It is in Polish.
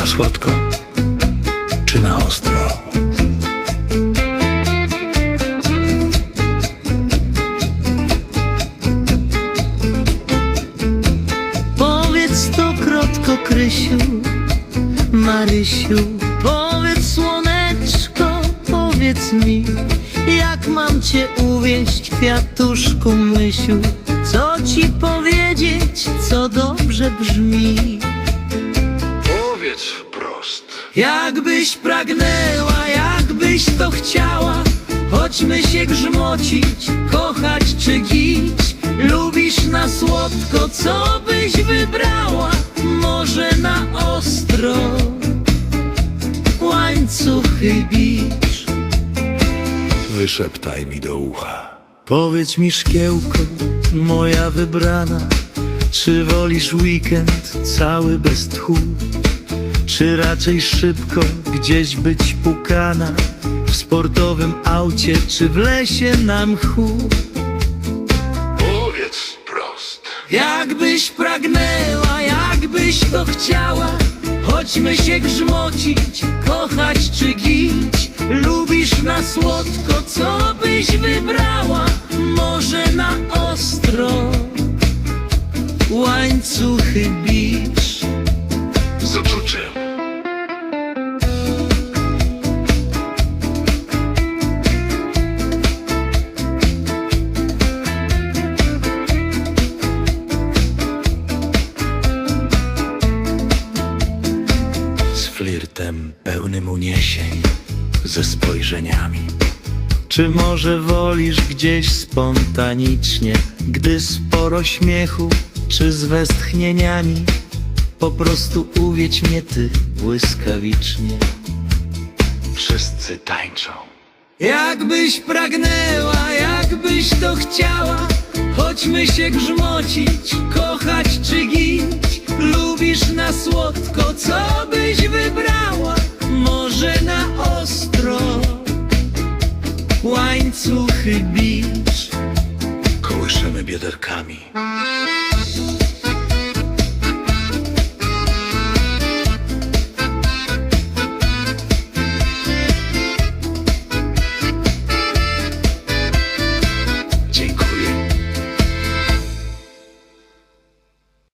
Na słodko czy na ostro? Powiedz to krotko, Krysiu, Marysiu, powiedz słoneczko, powiedz mi, jak mam cię uwieść, kwiatuszku myśu, co ci powiedzieć, co dobrze brzmi. Jakbyś pragnęła, jakbyś to chciała Chodźmy się grzmocić, kochać czy gić. Lubisz na słodko, co byś wybrała? Może na ostro? Łańcuchy bicz. Wyszeptaj mi do ucha. Powiedz mi szkiełko, moja wybrana. Czy wolisz weekend cały bez tchu? Czy raczej szybko gdzieś być pukana W sportowym aucie czy w lesie na mchu? Powiedz wprost. Jakbyś pragnęła, jakbyś to chciała Chodźmy się grzmocić, kochać czy gić Lubisz na słodko, co byś wybrała Może na ostro Łańcuchy bicz Z flirtem pełnym uniesień, ze spojrzeniami. Czy może wolisz gdzieś spontanicznie Gdy sporo śmiechu, czy z westchnieniami Po prostu uwiedź mnie ty błyskawicznie. Wszyscy tańczą. Jakbyś pragnęła, jakbyś to chciała Chodźmy się grzmocić, kochać czy gić. Lubisz na słodko, co byś wybrała? Może na ostro. Łańcuchy bicz. Kołyszemy biederkami.